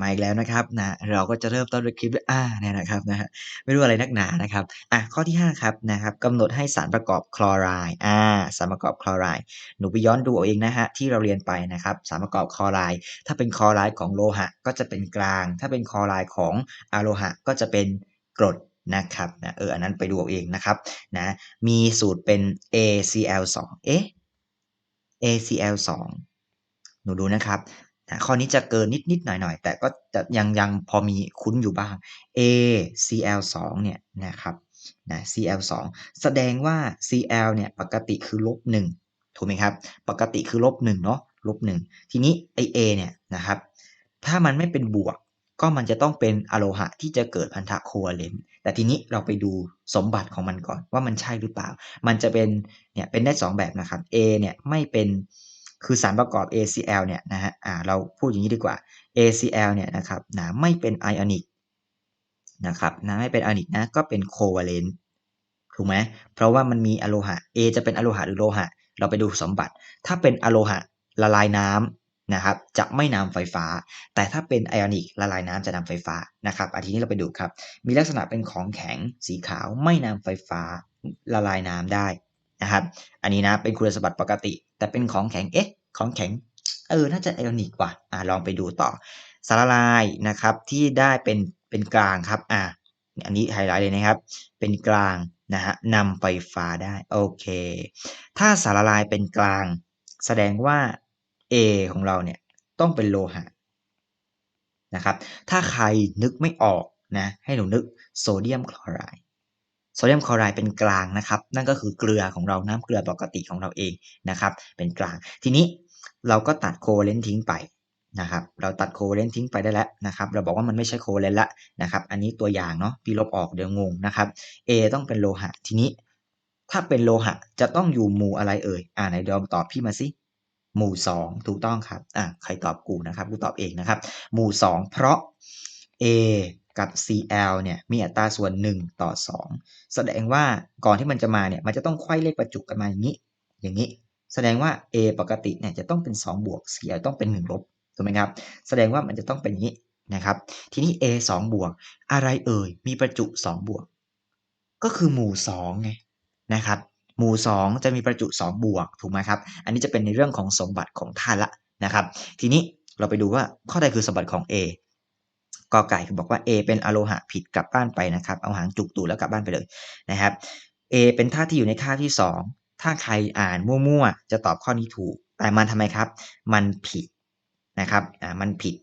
มาอีกแล้วนะครับนะเราก็จะเริ่มต้นด้วยคลิปด้วยอ่าเนี่ยนะครับนะฮะไม่รู้อะไรนักหนานะครับอะข้อที่ 5 ครับนะครับกำหนดให้สารประกอบคลอไรด์อ่าสารประกอบคลอไรด์หนูไปย้อนดูเอาเองนะฮะที่เราเรียนไปนะครับสารประกอบคลอไรด์ถ้าเป็นคลอไรด์ของโลหะ ก็จะเป็นกลาง ถ้าเป็นคลอไรด์ของอะโลหะ ก็จะเป็นกรดนะครับนะเอออันนั้นไปดูเอาเองนะครับนะมีสูตรเป็น ACl2 เอ๊ะ ACl2 หนูดูนะครับ นะข้อนี้จะเกินนิดนิดหน่อยหน่อยแต่ก็จะยังยังพอมีคุ้นอยู่บ้าง ACl2 เนี่ยนะครับนะ Cl2 แสดงว่า Cl เนี่ยปกติคือลบหนึ่งถูกไหมครับ ปกติคือลบหนึ่งเนาะลบหนึ่งทีนี้ไอ A เนี่ยนะครับ ถ้ามันไม่เป็นบวก ก็มันจะต้องเป็นอะโลหะที่จะเกิดพันธะโคเวเลนต์แต่ทีนี้เราไปดูสมบัติของมันก่อนว่ามันใช่หรือเปล่า มันจะเป็นเนี่ยเป็นได้ 2 แบบนะครับ A เนี่ยไม่เป็น คือสารประกอบ ACl เนี่ยนะฮะอ่าเราพูดอย่างนี้ดีกว่า ACl เนี่ยนะครับนะไม่เป็นไอออนิกนะครับนะไม่เป็นไอออนิกนะก็เป็นโคเวเลนต์ถูกไหมเพราะว่ามันมีอะโลหะ A จะเป็นอะโลหะหรือโลหะ เราไปดูสมบัติ ถ้าเป็นอะโลหะละลายน้ำนะครับจะไม่นำไฟฟ้า แต่ถ้าเป็นไอออนิกละลายน้ำจะนำไฟฟ้านะครับอันทีนี้เราไปดูครับ มีลักษณะเป็นของแข็งสีขาวไม่นำไฟฟ้าละลายน้ำได้ นะครับ อันนี้นะเป็นคุณสมบัติปกติ แต่เป็นของแข็ง เอ๊ะ ของแข็ง เออ น่าจะไอออนิกว่ะ อ่า ลองไปดูต่อ สารละลายนะครับ ที่ได้เป็น เป็นกลางครับ อ่า อันนี้ไฮไลท์เลยนะครับ เป็นกลางนะฮะนำไฟฟ้าได้ โอเค ถ้าสารละลายเป็นกลาง แสดงว่า A ของเราเนี่ยต้องเป็นโลหะนะครับ ถ้าใครนึกไม่ออกนะ ให้หนูนึกโซเดียมคลอไรด์ โซเดียมคลอไรด์เป็นกลางนะครับ นั่นก็คือเกลือของเราน้ำเกลือปกติของเราเองนะครับ เป็นกลาง ทีนี้เราก็ตัดโคเลนทิ้งไปนะครับ เราตัดโคเลนทิ้งไปได้แล้วนะครับ เราบอกว่ามันไม่ใช่โคเลนละนะครับ อันนี้ตัวอย่างเนาะ พี่ลบออกเดี๋ยวงงนะครับ A ต้องเป็นโลหะ ทีนี้ ถ้าเป็นโลหะจะต้องอยู่หมู่อะไรเอ่ย อ่าไหนดอมตอบพี่มาสิ หมู่สองถูกต้องครับ อ่าใครตอบกูนะครับ กูตอบเองนะครับ หมู่สองเพราะ A กับ Cl เนี่ยมีอัตราส่วน 1 ต่อ 2 แสดงว่าก่อนที่มันจะมาเนี่ยมันจะต้องไขว้เลขประจุกันมาอย่างนี้ อย่างนี้ แสดงว่า A ปกติเนี่ยจะต้องเป็น 2 บวก Cl ต้องเป็น 1 ลบถูกไหมครับ แสดงว่ามันจะต้องเป็นอย่างนี้นะครับ ทีนี้ A 2 บวก อะไรเอ่ย มีประจุ 2 บวก ก็คือหมู่2ไงนะครับ หมู่ 2 จะมีประจุ 2 บวกถูกไหมครับ อันนี้จะเป็นในเรื่องของสมบัติของธาตุละนะครับ ทีนี้เราไปดูว่าข้อใดคือสมบัติของ A กอไก่บอกว่า A เป็นอะโลหะผิดกลับบ้านไปนะครับ เอาหางจุกตูดแล้วกลับบ้านไปเลยนะครับ A เป็นธาตุที่อยู่ในค่าที่ 2 ถ้าใครอ่านมั่วๆ จะตอบข้อนี้ถูก แต่มันทำไมครับ มันผิดนะครับ อ่า มันผิด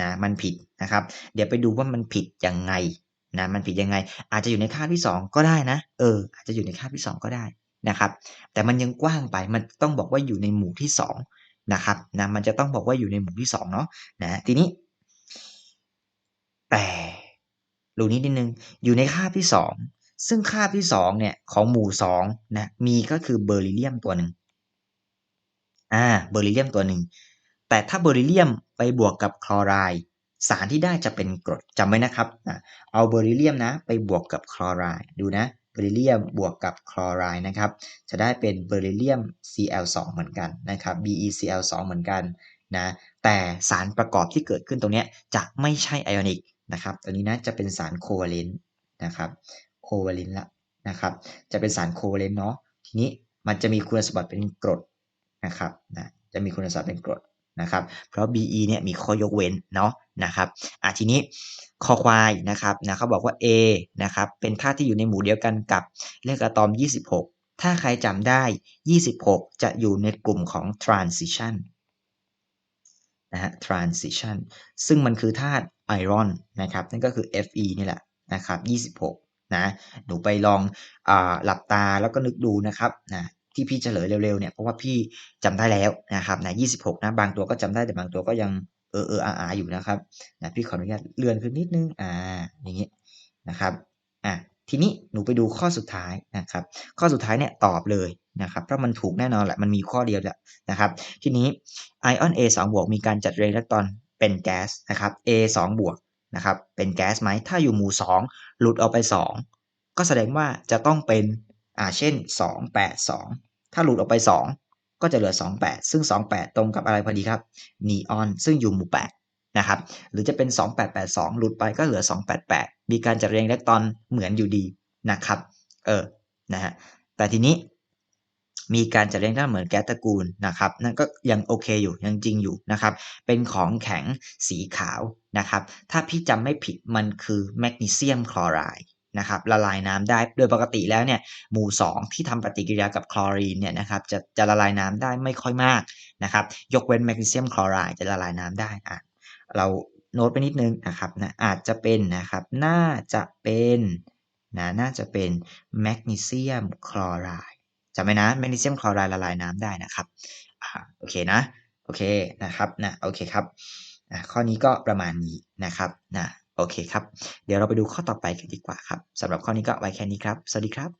นะ มันผิดนะครับ เดี๋ยวไปดูว่ามันผิดยังไงนะ มันผิดยังไง อาจจะอยู่ในค่าที่ 2 ก็ได้นะ เออ อาจจะอยู่ในค่าที่ 2 ก็ได้นะครับ แต่มันยังกว้างไป มันต้องบอกว่าอยู่ในหมู่ที่2นะครับ นะ มันจะต้องบอกว่าอยู่ในหมู่ที่2เนาะ นะ ทีนี้แต่ รู้นิดนึงอยู่ในคาบที่ 2 ซึ่งคาบที่2เนี่ยของหมู่2นะมีก็คือเบอร์ลิเลียมตัวหนึ่งอ่าเบอร์ลิเลียมตัวหนึ่งแต่ถ้าเบอร์ลิเลียมไปบวกกับคลอไรด์สารที่ได้จะเป็นกรดจำไว้นะครับเอาเบอร์ลิเลียมนะไปบวกกับคลอไรด์ดูนะเบอร์ลิเลียมบวกกับคลอไรด์นะครับจะได้เป็นเบอร์ลิเลียม Cl2 เหมือนกันนะครับ BeCl2 เหมือนกันนะแต่สารประกอบที่เกิดขึ้นตรงนี้จะไม่ใช่ไอออนิก นะครับตัวนี้นะจะเป็นสารโคเวเลนต์นะครับโคเวเลนต์ละนะครับจะเป็นสารโคเวเลนต์เนาะทีนี้มันจะมีคุณสมบัติเป็นกรดนะครับนะจะมีคุณสมบัติเป็นกรดนะครับเพราะ Be เนี่ยมีข้อยกเว้นเนาะนะครับอะทีนี้คอควายนะครับนะเขาบอกว่า A นะครับเป็นธาตุที่อยู่ในหมู่เดียวกันกับเลขอะตอม 26 ถ้าใครจำได้ 26 จะอยู่ในกลุ่มของ transition นะฮะ transition ซึ่งมันคือธาตุ ไอรอนนะครับนั่นก็คือ Fe นี่แหละนะครับ26นะหนูไปลองอหลับตาแล้วก็นึกดูนะครับนะที่พี่เฉลยเร็วๆเนี่ยเพราะว่าพี่จำได้แล้วนะครับนะ26นะบางตัวก็จำได้แต่บางตัวก็ยังเออเอออาอาอยู่นะครับนะพี่ขออนุญาตเลื่อนขึ้นนิดนึงอ่าอย่างนี้นะครับอะทีนี้หนูไปดูข้อสุดท้ายนะครับ ข้อสุดท้ายเนี่ยตอบเลยนะครับเพราะมันถูกแน่นอนแหละมันมีข้อเดียวแหละนะครับ ทีนี้ไอออน A 2บวกมีการจัดเรียงอิเล็กตรอน เป็นแก๊สนะครับ A 2บวกนะครับเป็นแก๊สไหมถ้าอยู่หมู่ 2 หลุดออกไป 2 ก็แสดงว่าจะต้องเป็นอ่าเช่น 2 8 2 ถ้าหลุดออกไป 2 ก็จะเหลือ 28 ซึ่ง 28 ตรงกับอะไรพอดีครับนีออนซึ่งอยู่หมู่นะครับ หรือจะเป็น 2882 หลุดไปก็เหลือ 288 มีการจัดเรียงอิเล็กตรอนเหมือนอยู่ดีนะครับ เออนะฮะแต่ทีนี้ มีการจัดเรียงอิเล็กตรอนเหมือนแก๊สตระกูลนะครับนั่นก็ยังโอเคอยู่ยังจริงอยู่นะครับเป็นของแข็งสีขาวนะครับถ้าพี่จำไม่ผิดมันคือแมกนีเซียมคลอไรด์นะครับละลายน้ำได้โดยปกติแล้วเนี่ยหมู่ 2 ที่ทำปฏิกิริยากับคลอรีนเนี่ยนะครับจะจะละลายน้ำได้ไม่ค่อยมากนะครับยกเว้นแมกนีเซียมคลอไรด์จะละลายน้ำได้อะเราโน้ตไปนิดนึงนะครับนะอาจจะเป็นนะครับน่าจะเป็นนะน่าจะเป็นแมกนีเซียมคลอไรด์ จำไว้นะแมกนีเซียมคลอไรด์ละลายน้ำได้นะครับอโอเคนะโอเคนะครับนะโอเคครับข้อนี้ก็ประมาณนี้นะครับนะโอเคครับ เดี๋ยวเราไปดูข้อต่อไปกันดีกว่าครับสำหรับข้อนี้ก็ไว้แค่นี้ครับ สวัสดีครับ